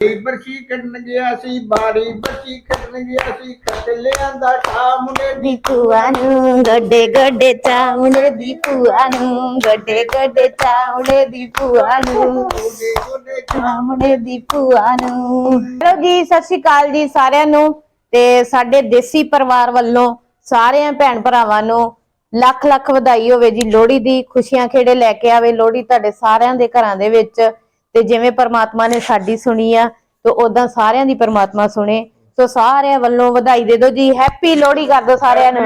ਬਰਸ਼ੀ ਕੱਢਣ ਗਿਆ ਸੀ, ਬਾਰੀ ਬਰਸ਼ੀ ਕੱਢਣ ਗਿਆ ਸੀ ਕੱਢ ਲਿਆਂਦਾ ਠਾ ਮੁੰਡੇ ਦੀ ਭੂਆ ਨੂੰ, ਗੱਡੇ ਗੱਡੇ ਚਾਉਣੇ ਦੀ ਭੂਆ ਨੂੰ, ਗੱਡੇ ਗੱਡੇ ਚਾਉਣੇ ਦੀ ਭੂਆ ਨੂੰ ਗੋਡੇ ਗੋਡੇ ਚਾਉਣੇ ਦੀ ਭੂਆ ਨੂੰ। ਹੈਲੋ ਜੀ, ਸਤਿ ਸ਼੍ਰੀ ਅਕਾਲ ਜੀ ਸਾਰਿਆਂ ਨੂੰ ਤੇ ਸਾਡੇ ਦੇਸੀ ਪਰਿਵਾਰ ਵੱਲੋਂ ਸਾਰਿਆਂ ਭੈਣ ਭਰਾਵਾਂ ਨੂੰ ਲੱਖ ਲੱਖ ਵਧਾਈ ਹੋਵੇ ਜੀ। ਲੋਹੜੀ ਦੀ ਖੁਸ਼ੀਆਂ ਖੇੜੇ ਲੈ ਕੇ ਆਵੇ। ਲੋਹੜੀ ਤੁਹਾਡੇ ਸਾਰਿਆਂ ਦੇ ਘਰਾਂ ਦੇ ਵਿੱਚ ਤੇ ਜਿਵੇਂ ਪਰਮਾਤਮਾ ਨੇ ਸਾਡੀ ਸੁਣੀ ਆ ਤੇ ਉਦਾਂ ਸਾਰਿਆਂ ਦੀ ਪਰਮਾਤਮਾ ਸੁਣੇ। ਸੋ ਸਾਰਿਆਂ ਵੱਲੋਂ ਵਧਾਈ ਦੇ ਦਿਓ ਜੀ। ਹੈਪੀ ਲੋਹੜੀ ਕਰ ਦਿਓ ਸਾਰਿਆਂ ਨੂੰ।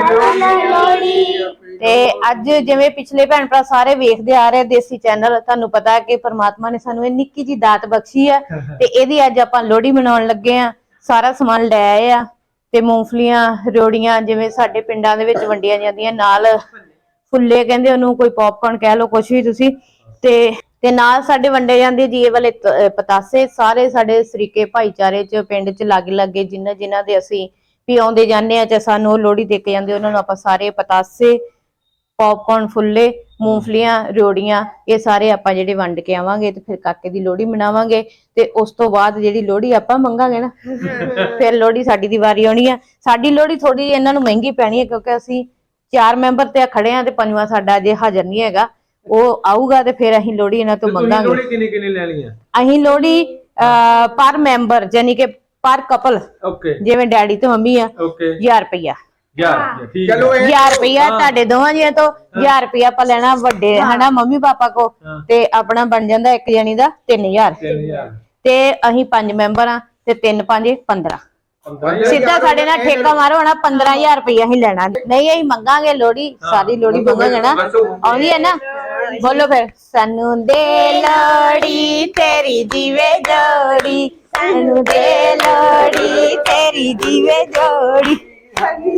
ਤੇ ਅੱਜ ਜਿਵੇਂ ਪਿਛਲੇ ਭੈਣ ਭਰਾ ਸਾਰੇ ਵੇਖਦੇ ਆ ਰਹੇ ਦੇਸੀ ਚੈਨਲ ਤੁਹਾਨੂੰ ਪਤਾ ਹੈ ਕਿ ਪਰਮਾਤਮਾ ਨੇ ਸਾਨੂੰ ਇਹ ਨਿੱਕੀ ਜੀ ਦਾਤ ਬਖਸ਼ੀ ਆ। ਤੇ ਇਹਦੀ ਅੱਜ ਆਪਾਂ ਲੋਹੜੀ ਮਨਾਉਣ ਲੱਗੇ ਆ। ਸਾਰਾ ਸਮਾਨ ਲੈ ਆਏ ਆ। ਤੇ ਮੂੰਗਫਲੀਆਂ ਰਿਓੜੀਆਂ ਜਿਵੇਂ ਸਾਡੇ ਪਿੰਡਾਂ ਦੇ ਵਿੱਚ ਵੰਡੀਆਂ ਜਾਂਦੀਆਂ ਨਾਲ। ਫੁੱਲੇ ਕਹਿੰਦੇ ਉਹਨੂੰ ਕੋਈ ਪੌਪਕਾਰਨ ਕਹਿ ਲਓ ਕੁਝ ਵੀ ਤੁਸੀਂ। ਤੇ ਤੇ ਨਾਲ ਸਾਡੇ ਵੰਡੇ ਜਾਂਦੇ ਜੀ ਇਹ ਵਾਲੇ ਪਤਾਸੇ ਸਾਰੇ ਸਾਡੇ ਸਰੀਕੇ ਭਾਈਚਾਰੇ ਚ ਪਿੰਡ ਚ ਲਾਗੇ ਲਾਗੇ ਜਿਨ੍ਹਾਂ ਜਿਨ੍ਹਾਂ ਦੇ ਅਸੀਂ ਵੀ ਆਉਂਦੇ ਜਾਂਦੇ ਆ ਤੇ ਸਾਨੂੰ ਉਹ ਲੋਹੜੀ ਦੇ ਕੇ ਜਾਂਦੇ ਉਹਨਾਂ ਨੂੰ ਆਪਾਂ ਸਾਰੇ ਪਤਾਸੇ ਪੌਪਕਾਰਨ ਫੁੱਲੇ ਮੂੰਗਫਲੀਆਂ ਰਿਓੜੀਆਂ ਇਹ ਸਾਰੇ ਆਪਾਂ ਜਿਹੜੇ ਵੰਡ ਕੇ ਆਵਾਂਗੇ ਤੇ ਫਿਰ ਕਾਕੇ ਦੀ ਲੋਹੜੀ ਮਨਾਵਾਂਗੇ ਤੇ ਉਸ ਤੋਂ ਬਾਅਦ ਜਿਹੜੀ ਲੋਹੜੀ ਆਪਾਂ ਮੰਗਾਂਗੇ ਨਾ ਫਿਰ ਲੋਹੜੀ ਸਾਡੀ ਦੀ ਵਾਰੀ ਆਉਣੀ ਆ। ਸਾਡੀ ਲੋਹੜੀ ਥੋੜੀ ਇਹਨਾਂ ਨੂੰ ਮਹਿੰਗੀ ਪੈਣੀ ਹੈ ਕਿਉਂਕਿ ਅਸੀਂ ਚਾਰ ਮੈਂਬਰ ਤੇ ਖੜੇ ਆ ਤੇ ਪੰਜਵਾਂ ਸਾਡਾ ਅਜੇ ਹਾਜ਼ਰ ਨਹੀਂ ਹੈਗਾ। ਉਹ ਆਊਗਾ ਤੇ ਫਿਰ ਅਸੀਂ ਲੋਹੜੀ ਇਹਨਾਂ ਤੋਂ ਮੰਗਾਂਗੇ। ਲੋੜੀ ਕਿੰਨੀ ਕਿੰਨੀ ਲੈ ਲਈਆਂ ਅਸੀਂ ਲੋਹੜੀ ਅਹ, ਪਰ ਮੈਂਬਰ ਯਾਨੀ ਕਿ ਪਰ ਕਪਲ ਓਕੇ। ਜਿਵੇਂ ਡੈਡੀ ਤੇ ਮੰਮੀ ਆ ਓਕੇ। 1000 ਰੁਪਇਆ ਚਲੋ ਇਹ 1000 ਰੁਪਇਆ ਤੁਹਾਡੇ ਦੋਵਾਂ ਜੀਆਂ ਤੋਂ 1000 ਰੁਪਇਆ ਆਪਾਂ ਲੈਣਾ ਵੱਡੇ ਹਨਾ ਮੰਮੀ ਪਾਪਾ ਕੋ। ਤੇ ਆਪਣਾ ਬਣ ਜਾਂਦਾ ਇੱਕ ਜਣੀ ਦਾ 3000 3000 ਤੇ ਅਸੀਂ ਪੰਜ ਮੈਂਬਰ ਆ ਤੇ ਤਿੰਨ ਪੰਜ 15 15 ਸਿੱਧਾ ਸਾਡੇ ਨਾਲ ਠੇਕਾ ਮਾਰੋ ਹਣਾ 15000 ਰੁਪਇਆ ਹੀ ਲੈਣਾ। ਨਹੀਂ ਅਸੀਂ ਮੰਗਾਂਗੇ ਲੋੜੀ ਸਾਰੀ ਲੋੜੀ ਮੰਗਾਂਗੇ ਨਾ ਆਉਂਦੀ ਹੈ ਨਾ? ਬੋਲੋ ਫਿਰ। ਸਾਨੂੰ ਦੇ ਲੋੜੀ ਤੇਰੀ ਜੀਵੇ ਜੋੜੀ। ਸਾਨੂੰ ਦੇ ਲੋੜੀ ਤੇਰੀ ਜੀਵੇ ਜੋੜੀ।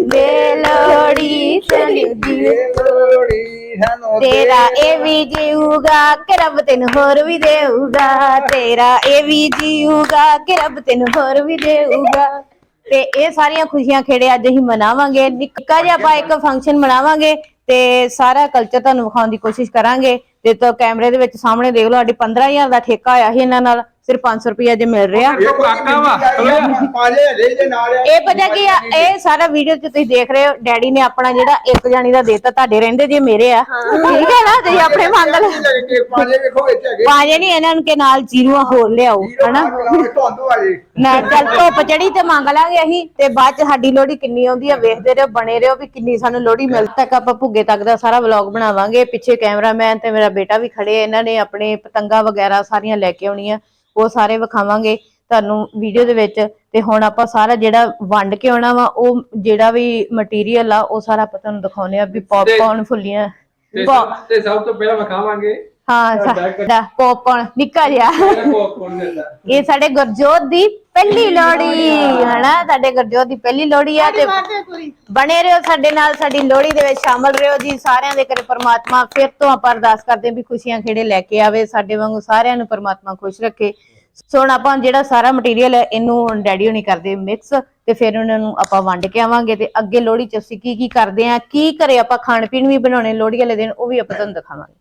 ਦੇ ਲੋੜੀ ਤੇਰੀ ਜੀਵੇ ਲੋੜੀ ਸਾਨੂੰ ਤੇਰਾ ਇਹ ਵੀ ਜੀਊਗਾ ਕਿ ਰੱਬ ਤੈਨੂੰ ਹੋਰ ਵੀ ਦੇਊਗਾ। ਤੇਰਾ ਇਹ ਵੀ ਜੀਊਗਾ ਕਿ ਰੱਬ ਤੈਨੂੰ ਹੋਰ ਵੀ ਦੇਊਗਾ। ਤੇ ਇਹ ਸਾਰੀਆਂ ਖੁਸ਼ੀਆਂ ਖੇੜੇ ਅੱਜ ਅਸੀਂ ਮਨਾਵਾਂਗੇ। ਨਿੱਕਾ ਜਿਹਾ ਆਪਾਂ ਇੱਕ ਫੰਕਸ਼ਨ ਮਨਾਵਾਂਗੇ। ਤੇ ਸਾਰਾ ਕਲਚਰ ਤੁਹਾਨੂੰ ਵਿਖਾਉਣ ਦੀ ਕੋਸ਼ਿਸ਼ ਕਰਾਂਗੇ। ਤੇ ਤੋਂ ਕੈਮਰੇ ਦੇ ਵਿੱਚ ਸਾਹਮਣੇ ਦੇਖ ਲਓ, ਸਾਡੀ 15000 ਦਾ ਠੇਕਾ ਆਇਆ ਸੀ ਇਹਨਾਂ ਨਾਲ। ਸਿਰਫ 500 ਰੁਪਏ ਜੇ ਮਿਲ ਰਿਹਾ। ਇਹ ਕਾਕਾ ਵਾ ਪਾਲੇ ਹਜੇ ਜੇ ਨਾਲ ਆ। ਇਹ ਪਤਾ ਕੀ ਆ ਇਹ ਸਾਰਾ ਵੀਡੀਓ ਚ ਤੁਸੀਂ ਦੇਖ ਰਹੇ ਹੋ ਡੈਡੀ ਨੇ ਆਪਣਾ ਜਿਹੜਾ ਇੱਕ ਜਾਣੀ ਦਾ ਦੇਤਾ ਤੁਹਾਡੇ ਰਹਿੰਦੇ ਜੇ ਮੇਰੇ ਆ। ਠੀਕ ਹੈ ਨਾ ਤੁਸੀਂ ਆਪਣੇ ਮੰਗ ਲਓ। ਪਾਲੇ ਵੇਖੋ ਵਿੱਚ ਹੈਗੇ। ਪਾਜੇ ਨਹੀਂ ਇਹਨਾਂ ਨੂੰ ਕਿ ਨਾਲ ਜੀਰੂਆਂ ਹੋਰ ਲਿਆਓ ਹਨਾ? ਨਾ ਚੱਲ ਧੁੱਪ ਚੜੀ ਤੇ ਮੰਗ ਲਾਂਗੇ ਅਸੀਂ ਤੇ ਬਾਅਦ ਚ ਸਾਡੀ ਲੋਹੜੀ ਕਿੰਨੀ ਆਉਂਦੀ ਆ ਵੇਖਦੇ ਰਹੋ ਬਣੇ ਰਹੋ ਵੀ ਕਿੰਨੀ ਸਾਨੂੰ ਲੋਹੜੀ ਮਿਲ ਤੱਕ ਆਪਾਂ ਭੁੱਗੇ ਤੱਕ ਦਾ ਸਾਰਾ ਵਲੌਗ ਬਣਾਵਾਂਗੇ। ਪਿੱਛੇ ਕੈਮਰਾਮੈਨ ਤੇ ਮੇਰਾ ਬੇਟਾ ਵੀ ਖੜੇ ਆ, ਇਹਨਾਂ ਨੇ ਆਪਣੇ ਪਤੰਗਾ ਵਗੈਰਾ ਸਾਰੀਆਂ ਲੈ ਕੇ ਆਉਣੀਆਂ। ਉਹ ਸਾਰੇ ਵਿਖਾਵਾਂਗੇ ਤੁਹਾਨੂੰ ਵੀਡੀਓ ਦੇ ਵਿੱਚ। ਤੇ ਹੁਣ ਆਪਾਂ ਸਾਰਾ ਜਿਹੜਾ ਵੰਡ ਕੇ ਆਉਣਾ ਵਾ ਉਹ ਜਿਹੜਾ ਵੀ ਮਟੀਰੀਅਲ ਆ ਉਹ ਸਾਰਾ ਆਪਾਂ ਤੁਹਾਨੂੰ ਦਿਖਾਉਨੇ ਆ ਵੀ ਪੌਪਕਾਰਨ ਫੁੱਲੀਆਂ। ਤੇ ਸਭ- ਤੇ ਪਹਿਲਾਂ ਵਿਖਾਵਾਂਗੇ। ਹਾਂ ਸਾਡਾ ਪੌਪਕਾਰਨ ਨਿੱਕਾ ਜਿਹਾ। ਇਹ ਸਾਡੇ ਗੁਰਜੋਤ ਦੀ ਪਹਿਲੀ ਲੋਹੜੀ ਹਨਾ? ਸਾਡੇ ਗੁਰਜੋਤ ਦੀ ਪਹਿਲੀ ਲੋਹੜੀ ਆ ਤੇ ਬਣੇ ਰਹੋ ਸਾਡੇ ਨਾਲ ਸਾਡੀ ਲੋਹੜੀ ਦੇ ਵਿੱਚ ਸ਼ਾਮਲ ਰਹੋ ਜੀ। ਸਾਰਿਆਂ ਦੇ ਕਰੇ ਪ੍ਰਮਾਤਮਾ ਫਿਰ ਤੋਂ ਆਪਾਂ ਅਰਦਾਸ ਕਰਦੇ ਵੀ ਖੁਸ਼ੀਆਂ ਖੇੜੇ ਲੈ ਕੇ ਆਵੇ ਸਾਡੇ ਵਾਂਗੂ ਸਾਰਿਆਂ ਨੂੰ ਪ੍ਰਮਾਤਮਾ ਖੁਸ਼ ਰੱਖੇ। ਸੋ ਹੁਣ ਆਪਾਂ ਜਿਹੜਾ ਸਾਰਾ ਮਟੀਰੀਅਲ ਹੈ ਇਹਨੂੰ ਹੁਣ ਡੈਡੀ ਹੋਣੀ ਕਰਦੇ ਮਿਕਸ ਤੇ ਫਿਰ ਉਹਨਾਂ ਨੂੰ ਆਪਾਂ ਵੰਡ ਕੇ ਆਵਾਂਗੇ ਤੇ ਅੱਗੇ ਲੋਹੜੀ ਚ ਅਸੀਂ ਕੀ ਕੀ ਕਰਦੇ ਆ ਕੀ ਘਰੇ ਆਪਾਂ ਖਾਣ ਪੀਣ ਵੀ ਬਣਾਉਣੇ ਲੋਹੜੀ ਵਾਲੇ ਦਿਨ ਉਹ ਵੀ ਆਪਾਂ ਤੁਹਾਨੂੰ ਦਿਖਾਵਾਂਗੇ।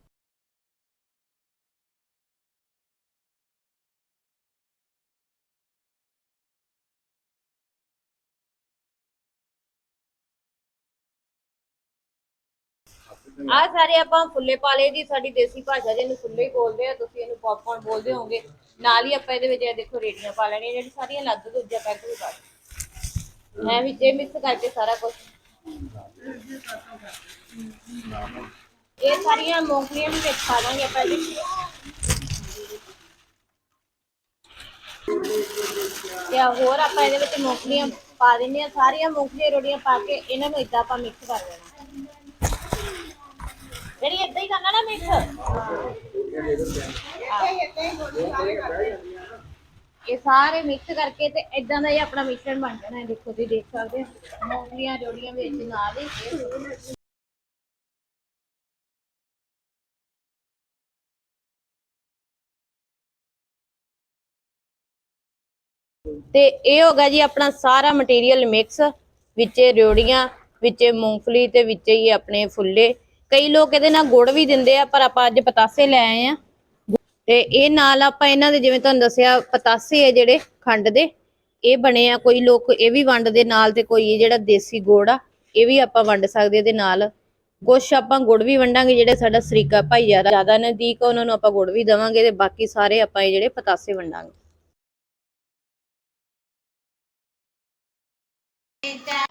ਆ ਸਾਰੇ ਆਪਾਂ ਫੁੱਲੇ ਪਾਲੇ ਜੀ ਸਾਡੀ ਦੇਸੀ ਭਾਸ਼ਾ ਚ ਇਹਨੂੰ ਫੁੱਲੇ ਹੀ ਬੋਲਦੇ ਆ, ਤੁਸੀਂ ਇਹਨੂੰ ਪੌਪਕਾਰਨ ਬੋਲਦੇ ਹੋਵੋਗੇ। ਨਾਲ ਹੀ ਆਪਾਂ ਇਹਦੇ ਵਿੱਚ ਇਹ ਦੇਖੋ ਰੇੜੀਆਂ ਪਾ ਲੈਣੀਆਂ, ਜਿਹੜੀ ਸਾਰੀਆਂ ਲੱਗ ਦੂਜਾ ਪੈਕ ਵੀ ਪਾ ਦਿਓ। ਵਿੱਚ ਇਹ ਮਿਕਸ ਕਰਕੇ ਸਾਰਾ ਕੁਝ ਇਹ ਸਾਰੀਆਂ ਮੂੰਗਫਲੀਆਂ ਵੀ ਵਿੱਚ ਪਾ ਦਾਂਗੇ ਆਪਾਂ ਇਹਦੇ ਤੇ ਹੋਰ ਆਪਾਂ ਇਹਦੇ ਵਿੱਚ ਮੂੰਗਫਲੀਆਂ ਪਾ ਦਿੰਦੇ ਆ, ਸਾਰੀਆਂ ਮੂੰਗਫਲੀਆਂ ਰੋੜੀਆਂ ਪਾ ਕੇ ਇਹਨਾਂ ਨੂੰ ਇਦਾਂ ਆਪਾਂ ਮਿਕਸ ਕਰ ਦੇਣਾ ਜਿਹੜੀ ਇਦਾਂ ਹੀ ਕਰਨਾ ਨਾ ਮਿਕਸ ਇਹ ਸਾਰੇ ਮਿਕਸ ਕਰਕੇ ਤੇ ਇਦਾਂ ਦਾ ਹੀ ਆਪਣਾ ਮਿਸ਼ਰਣ ਬਣ ਜਾਣਾ ਹੈ, ਦੇਖੋ ਤੁਸੀਂ ਦੇਖ ਸਕਦੇ ਹੋ। ਮੂੰਗਫਲੀਆਂ ਜੋੜੀਆਂ ਵਿੱਚ ਨਾਲ ਹੀ ਤੇ ਇਹ ਹੋ ਗਿਆ ਜੀ ਆਪਣਾ ਸਾਰਾ ਮਟੀਰੀਅਲ ਮਿਕਸ ਵਿੱਚੇ ਰਿਓੜੀਆਂ ਵਿੱਚੇ ਮੂੰਗਫਲੀ ਤੇ ਵਿੱਚੇ ਹੀ ਆਪਣੇ ਫੁੱਲੇ। ਕਈ ਲੋਕ ਇਹਦੇ ਨਾਲ ਗੁੜ ਵੀ ਦਿੰਦੇ ਆ, ਪਰ ਆਪਾਂ ਅੱਜ ਪਤਾਸੇ ਲੈ ਆਏ ਆ। ਤੇ ਇਹ ਨਾਲ ਆਪਾਂ ਇਹਨਾਂ ਦੇ, ਜਿਵੇਂ ਤੁਹਾਨੂੰ ਦੱਸਿਆ, ਪਤਾਸੇ ਆ ਜਿਹੜੇ ਖੰਡ ਦੇ, ਇਹ ਬਣੇ ਆ। ਕੋਈ ਲੋਕ ਇਹ ਵੀ ਵੰਡਦੇ ਨਾਲ ਤੇ ਕੋਈ ਜਿਹੜਾ ਦੇਸੀ ਗੁੜ ਆ, ਇਹ ਵੀ ਆਪਾਂ ਵੰਡ ਸਕਦੇ ਇਹਦੇ ਨਾਲ। ਕੁਛ ਆਪਾਂ ਗੁੜ ਵੀ ਵੰਡਾਂਗੇ, ਜਿਹੜੇ ਸਾਡਾ ਸਰੀਕਾ ਭਾਈਚਾਰਾ ਜ਼ਿਆਦਾ ਨਜ਼ਦੀਕ ਆ, ਉਹਨਾਂ ਨੂੰ ਆਪਾਂ ਗੁੜ ਵੀ ਦੇਵਾਂਗੇ ਤੇ ਬਾਕੀ ਸਾਰੇ ਆਪਾਂ ਇਹ ਜਿਹੜੇ ਪਤਾਸੇ ਵੰਡਾਂਗੇ।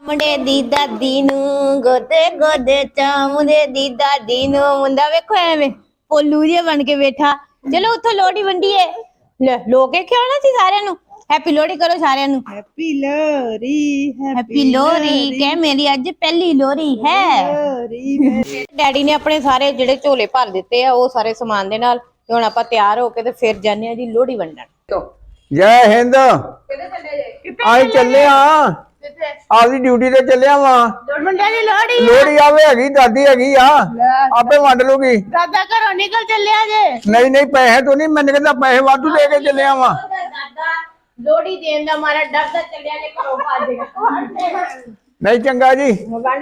ਮੁੰਡੇ ਦੀ ਦਾਦੀ ਨੂੰ ਗੋਦੇ ਗੋਦੇ ਚਾ ਮੁੰਡੇ ਦੀ ਦਾਦੀ ਨੂੰ। ਮੁੰਡਾ ਵੇਖੋ ਐਵੇਂ ਪੋਲੂ ਜਿਹਾ ਬਣ ਕੇ ਬੈਠਾ। ਚਲੋ ਉੱਥੋਂ ਲੋੜੀ ਵੰਡੀਏ। ਲੈ ਲੋਕੇ ਖਿਆਉਣਾ ਸੀ ਸਾਰਿਆਂ ਨੂੰ। ਹੈਪੀ ਲੋੜੀ ਕਰੋ ਸਾਰਿਆਂ ਨੂੰ। ਹੈਪੀ ਲੋਰੀ ਹੈਪੀ ਲੋਹੜੀ ਕਹਿ ਮੇਰੀ ਅੱਜ ਪਹਿਲੀ ਲੋਹੜੀ ਹੈ। ਲੋਰੀ ਡੈਡੀ ਨੇ ਆਪਣੇ ਸਾਰੇ ਜਿਹੜੇ ਝੋਲੇ ਭਰ ਦਿੱਤੇ ਆ ਉਹ ਸਾਰੇ ਸਮਾਨ ਦੇ ਨਾਲ ਤੇ ਹੁਣ ਆਪਾਂ ਤਿਆਰ ਹੋ ਕੇ ਤੇ ਫਿਰ ਜਾਂਦੇ ਆ ਜੀ ਲੋਹੜੀ ਵੰਡਣ। ਜੈ ਹਿੰਦ। ਆਈ ਚੱਲੇ ਆ। ਆਪਦੀ ਡਿਊਟੀ ਤੇ ਚੱਲਿਆ ਵਾਂ। ਮੁੰਡੇ ਦੀ ਲੋਹੜੀ ਲੋੜੀ ਆਵੇ ਹੈਗੀ ਦਾਦੀ ਹੈਗੀ ਆ। ਆਪੇ ਵੰਡ ਲੂਗੀ। ਦਾਦਾ ਘਰੋਂ ਨਿਕਲ ਚੱਲਿਆ ਜੇ। ਨਹੀਂ ਨਹੀਂ ਪੈਸੇ ਤੋਂ ਨਹੀਂ ਮੈਨੂੰ ਕਹਿੰਦਾ ਪੈਸੇ ਵਾਧੂ ਦੇ ਕੇ ਚੱਲਿਆ ਵਾਂ। ਦਾਦਾ ਲੋਹੜੀ ਦੇਣ ਦਾ ਮਾਰਾ ਡਰਦਾ ਚੱਲਿਆ ਨੇ ਘਰੋਂ ਭੱਜ ਨਹੀਂ ਚੰਗਾ ਜੀ। ਚੱਲ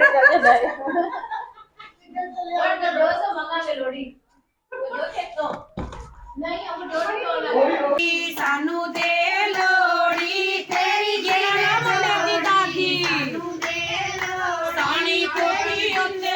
ਦੋ ਸੌ ਮੰਗਾਂਗੇ ਦੋ ਨਹੀਂ ਅਬ ਲੋਹੜੀ ਹੋਣਾ ਸਾਨੂੰ ਦੇ ਲੋੜੀ ਤੇਰੀ ਜਿਹੜਾ ਮੁੰਡੇ ਦੀ ਦਾਦੀ ਸਾਨੂੰ ਦੇ ਲੋੜੀ ਕੋਠੀ ਉੱਤੇ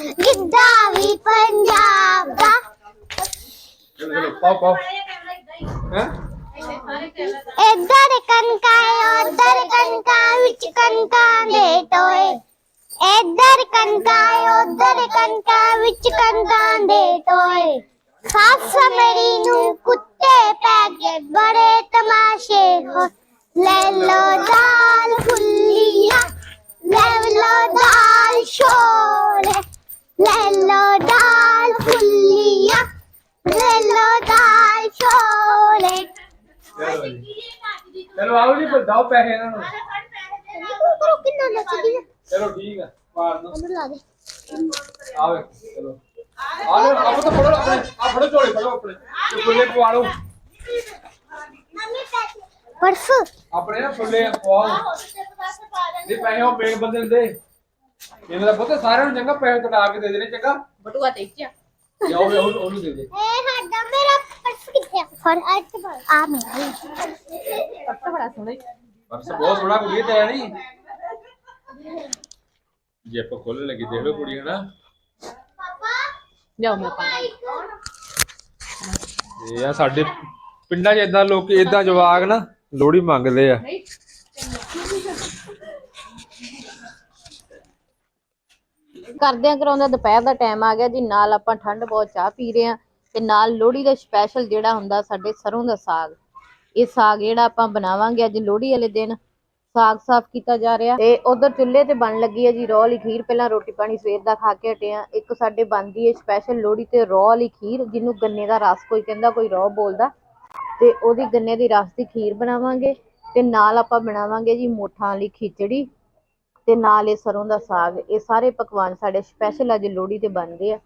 ਗਿੱਧਾ ਵੀ ਪੰਜਾਬ ਦਾ। ਚਲੋ ਪਾਓ ਪਾਓ। ਹੈ? ਇੱਧਰ ਉੱਧਰ ਕਣਕਾਂ ਵਿੱਚ ਕਣਕਾਂ ਦੇ ਟੋਏ। ਇੱਧਰ ਕਣਕਾਂ ਏ ਉੱਧਰ ਕਣਕਾਂ ਵਿੱਚ ਕਣਕਾਂ ਦੇ ਟੋਏ। ਸੱਸ ਮੇਰੀ ਨੂੰ ਕੁੱਤੇ ਪੈ ਗਏ ਬੜੇ ਤਮਾਸ਼ੇ ਹੋ। ਲੈ ਲੋ ਦਾਲ ਫੁੱਲੀਆਂ ਲੈ ਲੋ ਦਾਲ ਛੋਲੇ ਲੈ ਲੋ ਦਾਲ ਫੁੱਲੀਆਂ ਲੈ ਲੋ ਦਾਲ ਛੋਲੇ ਚਲੋ ਜੀ ਚਲੋ ਆਓ ਜੀ ਫਿਰ ਦਓ ਪੈਸੇ ਇਹਨਾਂ ਨੂੰ। ਕਰੋ ਕਿੰਨਾ ਨੱਚਦੀ ਹੈ ਚਲੋ ਠੀਕ ਆ ਮਾਰ ਦੋ। ਲਾ ਦੇ। ਆਵੇ ਚਲੋ। ਆ ਲਓ ਆਪ ਤਾਂ ਫੜੋ ਆਪਣੇ ਆ ਫੜੋ ਝੋਲੇ ਫੜੋ ਆਪਣੇ। ਤੇ ਫੁੱਲੇ ਪਵਾ ਲਓ। ਪਰਸ। ਆਪਣੇ ਨਾ ਫੁੱਲੇ ਪਵਾਓ। ਨਹੀਂ ਪੈਸੇ ਉਹ ਮੇਨ ਬੰਦੇ ਨੂੰ ਦੇ। ਇਹਨਾਂ ਦਾ ਪੁੱਤ ਸਾਰਿਆਂ ਨੂੰ ਚੰਗਾ ਪੈਸੇ ਕਟਾ ਕੇ ਦੇ ਦੇਣੇ ਚੰਗਾ? ਬਟੂਆ ਤੇ ਇੱਚਾ ਜਾਓ ਵੀ ਉਹਨੂੰ ਉਹਨੂੰ ਦੇ ਦੇ। ਇਹ ਸਾਡਾ ਮੇਰਾ ਪਰਸ ਕਿੱਥੇ ਆ? ਫੜ ਅੱਜ ਆ ਮੇਰਾ ਪੱਤਾ ਬੜਾ ਸੋਹਣਾ ਪਰਸ ਬਹੁਤ ਬੜਾ ਕੁੜੀ ਤੇ ਨਹੀਂ? ਜੇ ਆਪਾਂ ਖੋਲਣ ਲੱਗੀ ਦੇਖ ਲਓ ਕੁੜੀ ਹਨਾ? ਜਾਓ ਮੈਂ ਪਾਣੀ ਇਹ ਆ ਸਾਡੇ ਪਿੰਡਾਂ 'ਚ ਇਦਾਂ ਲੋਕ ਇਦਾਂ ਜਵਾਗ ਨਾ ਲੋੜੀ ਮੰਗਦੇ ਆ। ਕਰਦਿਆਂ ਕਰਾਉਂਦਾ ਦੁਪਹਿਰ ਦਾ ਟਾਈਮ ਆ ਗਿਆ ਜੀ, ਨਾਲ ਆਪਾਂ ਠੰਡ ਬਹੁਤ ਚਾਹ ਪੀ ਰਹੇ ਆ ਤੇ ਨਾਲ ਲੋਹੜੀ ਦਾ ਸਪੈਸ਼ਲ ਜਿਹੜਾ ਹੁੰਦਾ ਸਾਡੇ ਸਰੋਂ ਦਾ ਸਾਗ। ਇਹ ਸਾਗ ਜਿਹੜਾ ਆਪਾਂ ਬਣਾਵਾਂਗੇ ਅੱਜ ਲੋਹੜੀ ਵਾਲੇ ਦਿਨ, ਸਾਗ ਸਾਫ਼ ਕੀਤਾ ਜਾ ਰਿਹਾ ਤੇ ਉਧਰ ਚੁੱਲ੍ਹੇ ਤੇ ਬਣ ਲੱਗੀ ਹੈ ਜੀ ਰੋਹ ਵਾਲੀ ਖੀਰ, ਪਹਿਲਾਂ ਰੋਟੀ ਪਾਣੀ ਸਵੇਰ ਦਾ ਖਾ ਕੇ ਹਟੇ ਆ ਇੱਕ ਸਾਡੇ ਬਣਦੀ ਹੈ ਸਪੈਸ਼ਲ ਲੋਹੜੀ ਤੇ ਰੋਹ ਵਾਲੀ ਖੀਰ, ਜਿਹਨੂੰ ਗੰਨੇ ਦਾ ਰਸ ਕੋਈ ਕਹਿੰਦਾ, ਕੋਈ ਰੋਹ ਬੋਲਦਾ। ਤੇ ਉਹਦੀ ਗੰਨੇ ਦੀ ਰਸ ਦੀ ਖੀਰ ਬਣਾਵਾਂਗੇ ਤੇ ਨਾਲ ਆਪਾਂ ਬਣਾਵਾਂਗੇ ਜੀ ਮੋਠਾਂ ਵਾਲੀ ਖਿਚੜੀ। ਤੇ ਨਾਲ ਇਹ ਸਰੋਂ ਦਾ ਸਾਗ, ਇਹ ਸਾਰੇ ਪਕਵਾਨ ਸਾਡੇ ਸਪੈਸ਼ਲ ਅੱਜ ਲੋਹੜੀ ਤੇ ਬਣਦੇ ਆ।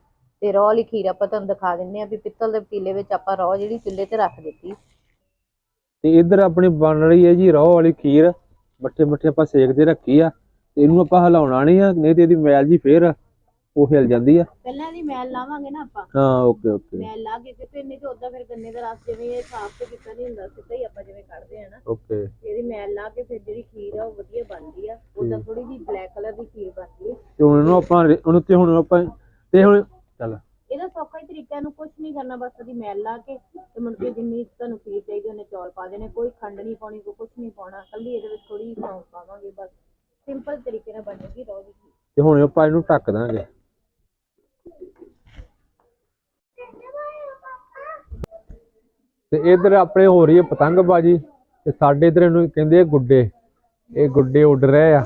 ਤੇ ਰੋਹ ਵਾਲੀ ਖੀਰ ਆਪਾਂ ਤੁਹਾਨੂੰ ਦਿਖਾ ਦਿੰਨੇ ਆ ਵੀ ਪਿੱਤਲ ਦੇ ਪਤੀਲੇ ਵਿੱਚ ਆਪਾਂ ਰੋਹ ਜਿਹੜੀ ਚੁੱਲ੍ਹੇ ਤੇ ਰੱਖ ਦਿੱਤੀ। ਤੇ ਇੱਧਰ ਆਪਣੀ ਬਣ ਰਹੀ ਹੈ ਜੀ ਰੋਹ ਵਾਲੀ ਖੀਰ ਮੱਠੇ ਮੱਠੇ ਆਪਾਂ ਸੇਕਦੇ ਰੱਖੀ ਆ। ਤੇ ਇਹਨੂੰ ਆਪਾਂ ਹਿਲਾਉਣਾ ਨਹੀਂ ਆ, ਨਹੀਂ ਤੇ ਇਹਦੀ ਮੈਲ ਜੀ ਫੇਰ ਉਹ ਹਿਲ ਜਾਂਦੀ ਆ। ਪਹਿਲਾਂ ਦੀ ਮੈਲ ਲਾਵਾਂਗੇ ਨਾ ਆਪਾਂ। ਹਾਂ ਓਕੇ ਓਕੇ। ਮੈਲ ਲਾ ਕੇ ਤੇ ਨਹੀਂ ਤੇ ਉਦਾਂ ਫਿਰ ਗੰਨੇ ਦਾ ਰਸ ਜਿਵੇਂ ਇਹ ਸਾਫ਼ ਤੇ ਕੀਤਾ ਨਹੀਂ ਹੁੰਦਾ ਸਿੱਧਾ ਹੀ ਆਪਾਂ ਜਿਵੇਂ ਕੱਢਦੇ ਆ ਨਾ। ਓਕੇ। ਇਹਦੀ ਮੈਲ ਲਾ ਕੇ ਫਿਰ ਜਿਹੜੀ ਖੀਰ ਆ ਉਹ ਵਧੀਆ ਬਣਦੀ ਆ। ਉਦਾਂ ਥੋੜੀ ਜਿਹੀ ਬਲੈਕ ਕਲਰ ਦੀ ਖੀਰ ਬਣਦੀ ਹੈ ਤੇ ਹੁਣ ਇਹਨੂੰ ਆਪਾਂ ਉਹਨੂੰ ਤੇ ਹੁਣ ਆਪਾਂ ਤੇ ਹੁਣ ਚੱਲ। ਇਹਦਾ ਸੌਖਾ ਹੀ ਤਰੀਕਾ ਇਹਨੂੰ ਕੁਝ ਨਹੀਂ ਕਰਨਾ ਬਸ ਉਹਦੀ ਮੈਲ ਲਾ ਕੇ ਤੇ ਮੁੜ ਕੇ ਜਿੰਨੀ ਤੁਹਾਨੂੰ ਖੀਰ ਚਾਹੀਦੀ ਉਹਨੇ ਚੌਲ ਪਾ ਦੇਣੇ। ਕੋਈ ਖੰਡ ਨਹੀਂ ਪਾਉਣੀ ਕੋਈ ਕੁਝ ਨਹੀਂ ਪਾਉਣਾ। ਕੱਲੀ ਇਹਦੇ ਵਿੱਚ ਥੋੜੀ ਜਿਹੀ ਸੌਂਫ ਪਾਵਾਂਗੇ ਬਸ। ਸਿੰਪਲ ਤਰੀਕੇ ਨਾਲ ਬਣੇਗੀ ਦੀ। ਖੀਰ ਤੇ ਹੁਣ ਆਪਾਂ ਇਹਨੂੰ ਢੱਕ ਦਾਂਗੇ। ਤੇ ਇਧਰ ਆਪਣੇ ਹੋ ਰਹੀ ਹੈ ਪਤੰਗਬਾਜ਼ੀ ਤੇ ਸਾਡੇ ਇੱਧਰ ਇਹਨੂੰ ਕਹਿੰਦੇ ਆ ਗੁੱਡੇ। ਇਹ ਗੁੱਡੇ ਉੱਡ ਰਹੇ ਆ।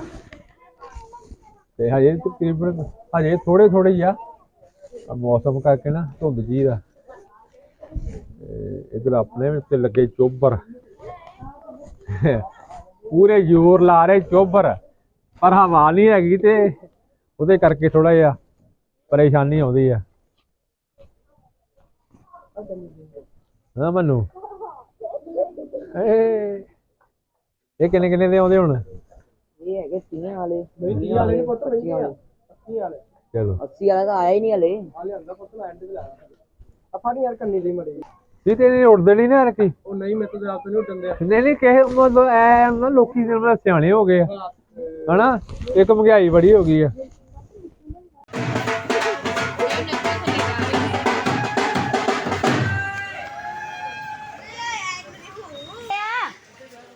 ਤੇ ਹਜੇ ਤਕਰੀਬਨ ਹਜੇ ਥੋੜੇ ਥੋੜੇ ਹੀ ਆ। ਮੌਸਮ ਕਰਕੇ ਨਾ ਧੁੰਦ ਜੀ ਦਾ। ਇਧਰ ਆਪਣੇ ਵੀ ਲੱਗੇ ਚੋਬਰ। ਪੂਰੇ ਜ਼ੋਰ ਲਾ ਰਹੇ ਚੋਬਰ। ਪਰ ਹਵਾ ਨਹੀਂ ਹੈਗੀ ਤੇ ਉਹਦੇ ਕਰਕੇ ਥੋੜਾ ਜਿਹਾ ਪਰੇਸ਼ਾਨੀ ਆਉਂਦੀ ਆ। ਹਾਂ ਮਨੂ? ਏ ਇਹ ਕਿੰਨੇ ਕਿੰਨੇ ਦੇ ਆਉਂਦੇ ਹੁਣ? ਇਹ ਹੈਗੇ 30 ਵਾਲੇ। 30 ਵਾਲੇ ਨਹੀਂ ਪੁੱਤ 80 ਵਾਲੇ। 80 ਵਾਲੇ। ਚਲੋ। 80 ਵਾਲਾ ਤਾਂ ਆਇਆ ਹੀ ਨਹੀਂ ਹਲੇ। ਜੀ ਤੇ ਇਹ ਉੜਦੇ ਨਹੀਂ ਨਾ ਰਕੀ ਉਹ ਨਹੀਂ ਮੇਰੇ ਤੋਂ ਆਪ ਨਹੀਂ ਉੱਡਣ ਦਿਆ ਨਹੀਂ ਨਹੀਂ ਕਿਸੇ ਮਤਲਬ ਐ ਨਾ ਲੋਕੀ ਦੇ ਸਿਆਣੇ ਹੋ ਗਏ ਆ। ਹਨਾ? ਇੱਕ ਮਹਿੰਗਾਈ ਬੜੀ ਹੋ ਗਈ ਆ।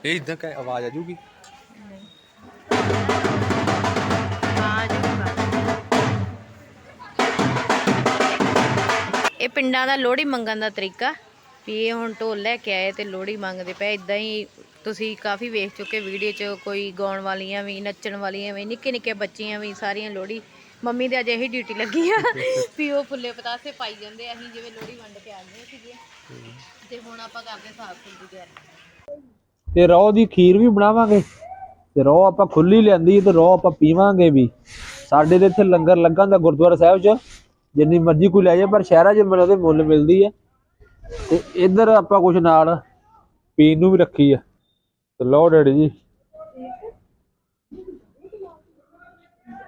ਇਹ ਇਦਾਂ ਕਿ ਆਵਾਜ਼ ਆ ਜੂਗੀ ਇਹ ਪਿੰਡਾਂ ਦਾ ਲੋਹੜੀ ਮੰਗਣ ਦਾ ਤਰੀਕਾ। ਵੀ ਇਹ ਹੁਣ ਢੋਲ ਲੈ ਕੇ ਆਏ ਤੇ ਲੋਹੜੀ ਮੰਗਦੇ ਪਏ। ਇਦਾਂ ਹੀ ਤੁਸੀਂ ਕਾਫੀ ਵੇਖ ਚੁੱਕੇ ਵੀਡੀਓ 'ਚ ਕੋਈ ਗਾਉਣ ਵਾਲੀਆਂ ਵੀ ਨੱਚਣ ਵਾਲੀਆਂ ਵੀ ਨਿੱਕੇ ਨਿੱਕੇ ਬੱਚੀਆਂ ਵੀ ਸਾਰੀਆਂ ਲੋਹੜੀ। ਮੰਮੀ ਦੇ ਅੱਜ ਇਹੀ ਡਿਊਟੀ ਲੱਗੀ ਆ ਵੀ ਉਹ ਫੁੱਲੇ ਪਤਾਸੇ ਪਾਈ ਜਾਂਦੇ। ਅਸੀਂ ਜਿਵੇਂ ਲੋਹੜੀ ਵੰਡ ਕੇ ਆ ਗਏ ਸੀਗੇ। ਤੇ ਹੁਣ ਆਪਾਂ ਕਰਦੇ ਸਾਫ਼ ਸੁਥਰੀ ਤਿਆਰੀ। ਤੇ ਰੋ ਦੀ ਖੀਰ ਵੀ ਬਣਾਵਾਂਗੇ। ਤੇ ਰੋ ਆਪਾਂ ਖੁੱਲੀ ਲਿਆਂਦੀ, ਤੇ ਰੋ ਆਪਾਂ ਪੀਵਾਂਗੇ ਵੀ। ਸਾਡੇ ਦੇ ਇੱਥੇ ਲੰਗਰ ਲੱਗਾ ਦਾ ਗੁਰਦੁਆਰਾ ਸਾਹਿਬ 'ਚ, ਜਿੰਨੀ ਮਰਜ਼ੀ ਕੋਈ ਲੈ ਜਾਏ, ਪਰ ਸ਼ਹਿਰਾਂ 'ਚ ਮੈਨੂੰ ਉਹਦੇ ਮੁੱਲ ਮਿਲਦੀ ਹੈ ਤੇ ਇੱਧਰ ਆਪਾਂ ਕੁਝ ਨਾਲ ਪੀਣ ਨੂੰ ਵੀ ਰੱਖੀ ਆ। ਤੇ ਲਓ ਡੈਡੀ ਜੀ।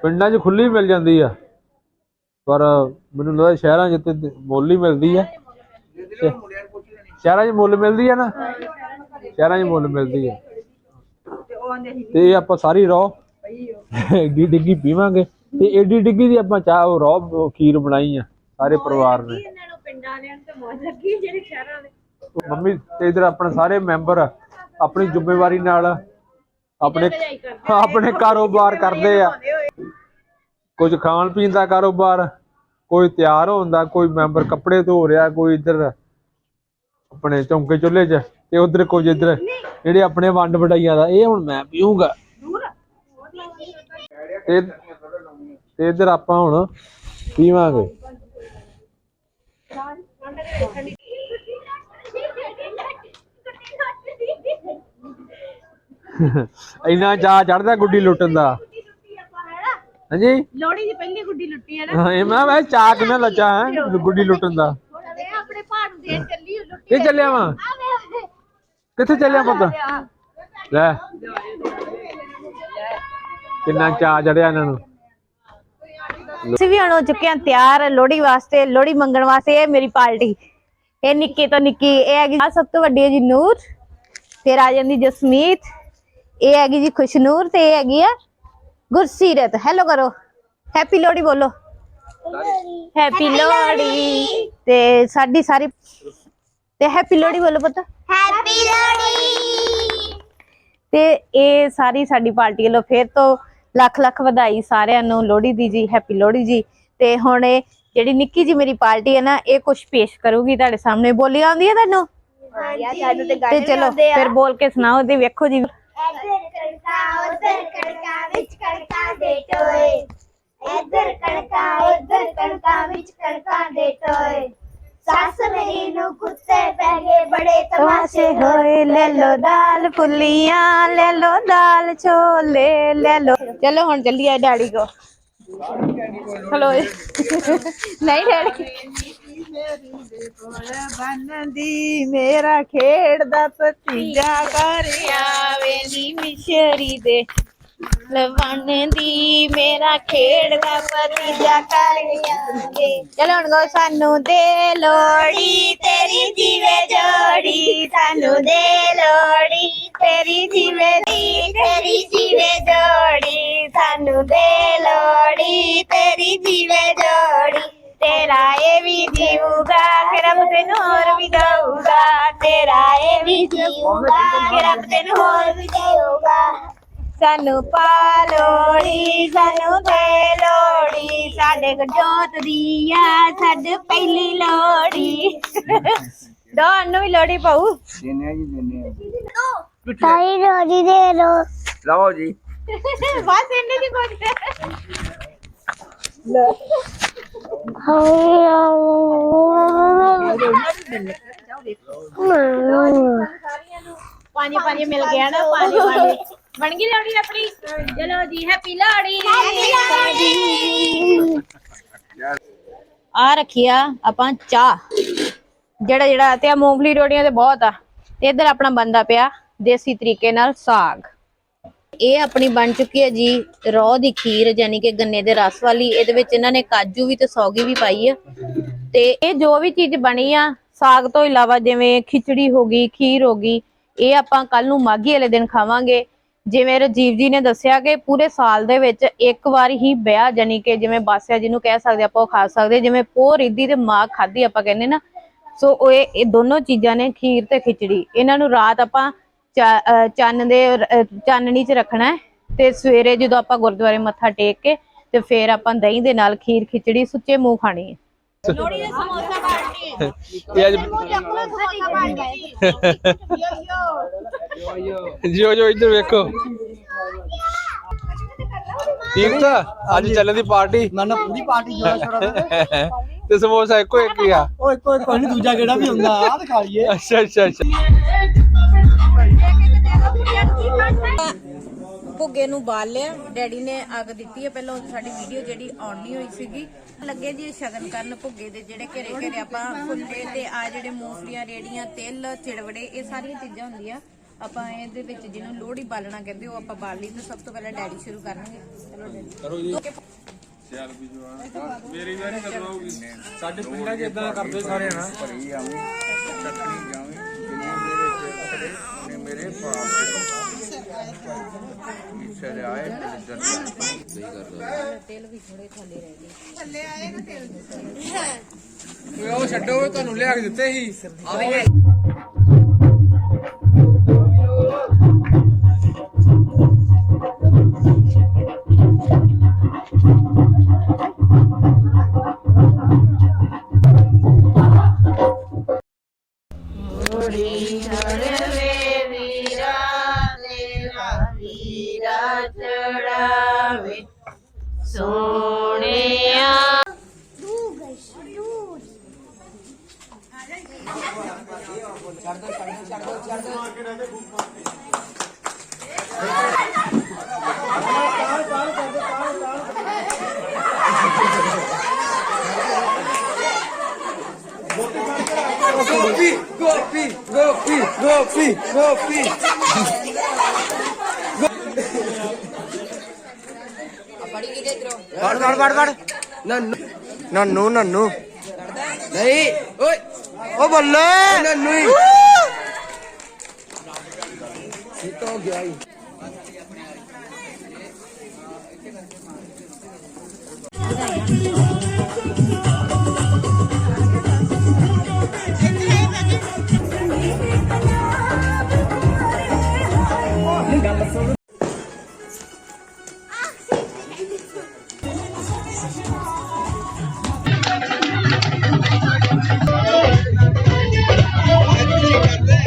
ਪਿੰਡਾਂ 'ਚ ਖੁੱਲੀ ਮਿਲ ਜਾਂਦੀ ਆ, ਪਰ ਮੈਨੂੰ ਲੱਗਦਾ ਸ਼ਹਿਰਾਂ 'ਚ ਤੇ ਮੁੱਲ ਹੀ ਮਿਲਦੀ ਆ। ਤੇ ਸ਼ਹਿਰਾਂ 'ਚ ਮੁੱਲ ਮਿਲਦੀ ਆ ਨਾ? ਸ਼ਹਿਰਾਂ 'ਚ ਮੁੱਲ ਮਿਲਦੀ ਆ। ਤੇ ਇਹ ਆਪਾਂ ਸਾਰੀ ਰੋ ਏਡੀ ਡਿੱਗੀ ਪੀਵਾਂਗੇ। ਤੇ ਏਡੀ ਡਿੱਗੀ ਦੀ ਆਪਾਂ ਚਾਹ ਉਹ ਰੋ ਖੀਰ ਬਣਾਈ ਆ ਸਾਰੇ ਪਰਿਵਾਰ ਨੇ। ਮੰਮੀ ਤੇ ਇਧਰ ਆਪਣੇ ਸਾਰੇ ਮੈਂਬਰ ਆਪਣੀ ਜ਼ਿੰਮੇਵਾਰੀ ਨਾਲ ਆਪਣੇ ਆਪਣੇ ਕਾਰੋਬਾਰ ਕਰਦੇ ਆ। ਕੁਝ ਖਾਣ ਪੀਣ ਦਾ ਕਾਰੋਬਾਰ ਕੋਈ ਤਿਆਰ ਹੋਣ ਦਾ ਕੋਈ ਮੈਂਬਰ ਕੱਪੜੇ ਧੋ ਰਿਹਾ ਕੋਈ ਇੱਧਰ ਆਪਣੇ ਚੌਂਕੇ ਚੁੱਲ੍ਹੇ 'ਚ। ਤੇ ਉਧਰ ਕੁਝ ਇੱਧਰ ਜਿਹੜੇ ਆਪਣੇ ਵੰਡ ਵਡਾਈਆਂ ਦਾ ਇਹ ਹੁਣ ਮੈਂ ਪੀਊਂਗਾ। ਤੇ ਤੇ ਇੱਧਰ ਆਪਾਂ ਹੁਣ ਪੀਵਾਂਗੇ। ਇੰਨਾ ਚਾਹ ਚੜਦਾ ਗੁੱਡੀ ਲੁੱਟਣ ਦਾ। ਹਾਂਜੀ? ਲੋਹੜੀ ਦੀ ਪਹਿਲੀ ਗੁੱਡੀ ਲੁੱਟੀ ਹੈ ਹਾਂ ਇਹ ਮੈਂ ਵੈਸੇ ਚਾਹ ਕਿੰਨਾ ਲੱਚਾ ਹੈ ਗੁੱਡੀ ਲੁੱਟਣ ਦਾ। ਆਪਣੇ ਭਾਣ ਨੂੰ ਦੇਣ ਚੱਲੀ ਕੀ ਚੱਲਿਆ ਵਾ? ਕਿੱਥੇ ਚੱਲਿਆ ਪੁੱਤ? ਲੈ। ਕਿੰਨਾ ਚਾਹ ਚੜਿਆ ਇਹਨਾਂ ਨੂੰ। ਅਸੀਂ ਵੀ ਹੁਣ ਹੋ ਚੁੱਕੇ ਹਾਂ ਤਿਆਰ ਲੋਹੜੀ ਵਾਸਤੇ ਲੋਹੜੀ ਮੰਗਣ ਵਾਸਤੇ ਇਹ ਮੇਰੀ ਪਾਰਟੀ। ਇਹ ਨਿੱਕੀ ਤੋਂ ਨਿੱਕੀ ਇਹ ਹੈਗੀ ਸਭ ਤੋਂ ਵੱਡੀ ਹੈ ਜੀ ਨੂਰ ਫਿਰ ਆ ਜਾਂਦੀ ਜਸਮੀਤ ਇਹ ਹੈਗੀ ਜੀ ਖੁਸ਼ਨੂਰ ਤੇ ਇਹ ਹੈਗੀ ਆ ਗੁਰਸੀਰਤ। ਹੈਲੋ ਕਰੋ। ਹੈਪੀ ਲੋਹੜੀ ਬੋਲੋ। ਹੈਪੀ ਲੋਹੜੀ। ਤੇ ਸਾਡੀ ਸਾਰੀ ਤੇ ਹੈਪੀ ਲੋਹੜੀ ਬੋਲੋ ਪੁੱਤ। ਹੈਪੀ ਲੋਹੜੀ। ਤੇ ਇਹ ਸਾਰੀ ਸਾਡੀ ਪਾਰਟੀ ਵੱਲੋਂ ਫਿਰ ਤੋਂ ਲੱਖ ਲੱਖ ਵਧਾਈ ਸਾਰਿਆਂ ਨੂੰ ਲੋਹੜੀ ਦੀ ਜੀ ਹੈਪੀ ਲੋਹੜੀ ਜੀ। ਤੇ ਹੁਣ ਇਹ ਜਿਹੜੀ ਨਿੱਕੀ ਜੀ ਮੇਰੀ ਪਾਰਟੀ ਹੈ ਨਾ ਇਹ ਕੁਝ ਪੇਸ਼ ਕਰੂਗੀ ਤੁਹਾਡੇ ਸਾਹਮਣੇ। ਬੋਲੀ ਆਉਂਦੀ ਹੈ ਤੁਹਾਨੂੰ ਤੇ ਚਲੋ ਫਿਰ ਬੋਲ ਕੇ ਸੁਣਾਓ ਤੇ ਵੇਖੋ ਜੀ। ਇੱਧਰ ਕਣਕਾਂ ਉੱਧਰ ਕਣਕਾਂ ਵਿੱਚ ਕਣਕਾਂ ਦੇ ਟੋਏ। ਇੱਧਰ ਕਣਕਾਂ ਉੱਧਰ ਕਣਕਾਂ ਵਿੱਚ ਕਣਕਾਂ ਦੇ ਟੋਏ। ਸੱਸ ਮੇਰੀ ਨੂੰ ਕੁੱਤੇ ਪੈ ਗਏ ਬੜੇ ਤਮਾਸ਼ੇ ਹੋਏ ਲੈ ਲੋ ਦਾਲ ਫੁੱਲੀਆਂ ਲੈ ਲੋ ਦਾਲ ਛੋਲੇ ਲੈ ਲੋ। ਚਲੋ ਹੁਣ ਚੱਲੀਏ ਡੈਡੀ ਕੋ। ਹਲੋ ਨਹੀਂ ਡੈਡੀ। ਬੰਦੀ ਮੇਰਾ ਖੇਡਦਾ ਭਤੀਜਾ ਕਰ ਆਵੇ ਨੀ ਮਿਸ਼ਰੀ ਦੇ। ਲਵਣ ਦੀ ਮੇਰਾ ਖੇਡਦਾ ਭਤੀਜਾ ਕਰ ਆਵੇ ਚਲੋ ਹੁਣ ਗੋ, ਸਾਨੂੰ ਦੇ ਲੋੜੀ ਤੇਰੀ ਜੀਵੇ ਜੋੜੀ। ਸਾਨੂੰ ਦੇ ਲੋੜੀ ਤੇਰੀ ਜੀਵੇ ਦੀ, ਤੇਰੀ ਜੀਵੇ ਜੋੜੀ। ਸਾਨੂੰ ਦੇ ਲੋੜੀ ਤੇਰੀ ਜੀਵੇ ਜੋੜੀ। ਤੇਰਾ ਇਹ ਵੀ ਜੀਊਗਾ, ਕਿ ਰੱਬ ਤੈਨੂੰ ਹੋਰ ਵੀ ਦਊਗਾ। ਤੇਰਾ ਇਹ ਵੀ ਜੀਊਗਾ, ਕਿ ਰੱਬ ਤੈਨੂੰ ਹੋਰ ਵੀ ਦਊਗਾ। ਸਾਨੂੰ ਪਾ ਲੋੜੀ ਸਾਨੂੰ ਦੇ ਲੋੜੀ ਸਾਡੇ ਕੋ ਜੋਤ ਦੀ ਆ ਛੱਡ ਪਹਿਲੀ ਲੋੜੀ ਦੋਨੋਂ ਵੀ ਲੋੜੀ ਪਾਉ ਸਾਰੀ ਲੋੜੀ ਦੇ ਲੋ। ਲਓ ਜੀ। ਬਸ ਇੰਨੇ ਦੀ ਕੁਝ ਪਾਣੀ ਪਾਣੀ ਮਿਲ ਗਿਆ ਨਾ ਪਾਣੀ ਪਾਣੀ। ਬਣ ਗਈ ਲੋੜੀ ਆਪਣੀ? ਚਲੋ ਜੀ ਹੈਪੀ ਲੋੜੀ। ਆ ਰੱਖਿਆ ਆਪਾਂ ਚਾਹ। ਜਿਹੜਾ ਜਿਹੜਾ ਤੇ ਆ ਮੂੰਗਫਲੀ ਰੋਟੀਆਂ ਤੇ ਬਹੁਤ ਆ। ਤੇ ਇੱਧਰ ਆਪਣਾ ਬੰਦਾ ਪਿਆ ਦੇਸੀ ਤਰੀਕੇ ਨਾਲ ਸਾਗ। ਇਹ ਆਪਣੀ ਬਣ ਚੁੱਕੀ ਹੈ ਜੀ ਰੋਹ ਦੀ ਖੀਰ ਯਾਨੀ ਕਿ ਗੰਨੇ ਦੇ ਰਸ ਵਾਲੀ। ਇਹਦੇ ਵਿੱਚ ਇਹਨਾਂ ਨੇ ਕਾਜੂ ਵੀ ਤੇ ਸੌਗੀ ਵੀ ਪਾਈ ਆ। ਤੇ ਇਹ ਜੋ ਵੀ ਚੀਜ਼ ਬਣੀ ਆ ਸਾਗ ਤੋਂ ਇਲਾਵਾ ਜਿਵੇਂ ਖਿਚੜੀ ਹੋ ਗਈ ਖੀਰ ਹੋ ਗਈ ਇਹ ਆਪਾਂ ਕੱਲ ਨੂੰ ਮਾਘੀ ਵਾਲੇ ਦਿਨ ਖਾਵਾਂਗੇ। ਜਿਵੇਂ ਰਜੀਵ ਜੀ ਨੇ ਦੱਸਿਆ ਕਿ ਪੂਰੇ ਸਾਲ ਦੇ ਵਿੱਚ ਇੱਕ ਵਾਰ ਹੀ ਵਿਆਹ ਯਾਨੀ ਕਿ ਜਿਵੇਂ ਬਾਸਿਆ ਜਿਹਨੂੰ ਕਹਿ ਸਕਦੇ ਆਪਾਂ ਉਹ ਖਾ ਸਕਦੇ, ਜਿਵੇਂ ਪੋਹ, ਰਿੱਧੀ ਤੇ ਮਾਂ ਖਾਦੀ ਆਪਾਂ ਕਹਿੰਦੇ ਨਾ, ਸੋ ਉਹ ਇਹ ਇਹ ਦੋਨੋਂ ਚੀਜ਼ਾਂ ਨੇ ਖੀਰ ਤੇ ਖਿਚੜੀ। ਇਹਨਾਂ ਨੂੰ ਰਾਤ ਆਪਾਂ ਚਾ- ਅਹ ਚੰਨ ਦੇ ਚਾਨਣੀ 'ਚ ਰੱਖਣਾ ਹੈ ਤੇ ਸਵੇਰੇ ਜਦੋਂ ਆਪਾਂ ਗੁਰਦੁਆਰੇ ਮੱਥਾ ਟੇਕ ਕੇ ਤੇ ਫਿਰ ਆਪਾਂ ਦਹੀਂ ਦੇ ਨਾਲ ਖੀਰ ਖਿਚੜੀ ਸੁੱਚੇ ਮੂੰਹ ਖਾਣੀ ਹੈ। ਲੋੜੀ ਦੇ ਸਮੋਸਾ ਬਾੜਨੀ ਇਹ ਅੱਜ ਜਿਓ ਜਿਓ ਇੱਧਰ ਵੇਖੋ। ਠੀਕ ਤਾਂ ਅੱਜ ਚੱਲਣ ਦੀ ਪਾਰਟੀ। ਨਾ ਨਾ ਪੂਰੀ ਪਾਰਟੀ ਜੋੜਾ ਛੋੜਾ ਤੇ ਸਮੋਸਾ ਇੱਕੋ ਇੱਕ ਹੀ ਆ। ਓਏ ਕੋਈ ਕੋਈ ਨਹੀਂ ਦੂਜਾ ਕਿਹੜਾ ਵੀ ਹੁੰਦਾ ਆ ਦਿਖਾ ਲਈਏ। ਅੱਛਾ ਅੱਛਾ ਅੱਛਾ। ਭੁੱਗੇ ਨੂੰ ਬਾਲ ਲਿਆ। ਡੈਡੀ ਨੇ ਅੱਗ ਦਿੱਤੀ ਹੈ। ਪਹਿਲਾਂ ਸਾਡੀ ਵੀਡੀਓ ਜਿਹੜੀ ਆਨ ਨਹੀਂ ਹੋਈ ਸੀਗੀ। ਲੱਗੇ ਜੀ ਸ਼ਗਨ ਕਰਨ ਭੁੱਗੇ ਦੇ ਜਿਹੜੇ ਘਰੇ ਘਰੇ ਆਪਾਂ ਫੁੱਲੇ ਤੇ ਆ ਜਿਹੜੇ ਮੂੰਗਫਲੀਆਂ ਰੇੜੀਆਂ ਤਿਲ ਚਿੜਵੜੇ ਇਹ ਸਾਰੀਆਂ ਚੀਜ਼ਾਂ ਹੁੰਦੀਆਂ। ਆਪਾਂ ਇਹਦੇ ਵਿੱਚ ਜਿਹਨੂੰ ਲੋਹੜੀ ਬਾਲਣਾ ਕਹਿੰਦੇ ਉਹ ਆਪਾਂ ਬਾਲ ਲਈ ਤੇ ਸਭ ਤੋਂ ਪਹਿਲਾਂ ਡੈਡੀ ਸ਼ੁਰੂ ਕਰਨਗੇ। ਚਲੋ ਡੈਡੀ। ਕਰੋ ਜੀ। ਮੇਰੀ ਵਾਰੀ ਕਦੋਂ ਆਊਗੀ? ਸਾਡੇ ਪਿੰਡਾਂ 'ਚ ਇਦਾਂ ਕਰਦੇ ਸਾਰੇ ਨਾ ਓਏ ਉਹ ਛੱਡੋ ਤੁਹਾਨੂੰ ਲਿਆ ਕੇ ਦਿੱਤੇ ਸੀ। ਨੰਨੂ। ਨੰਨੂ ਨੰਨੂ। ਨਹੀਂ ਓਏ। ਓ ਬੱਲੇ। ਨੰਨੂ ਹੀ। ਸਿੱਟੋ ਗਿਆ ਹੀ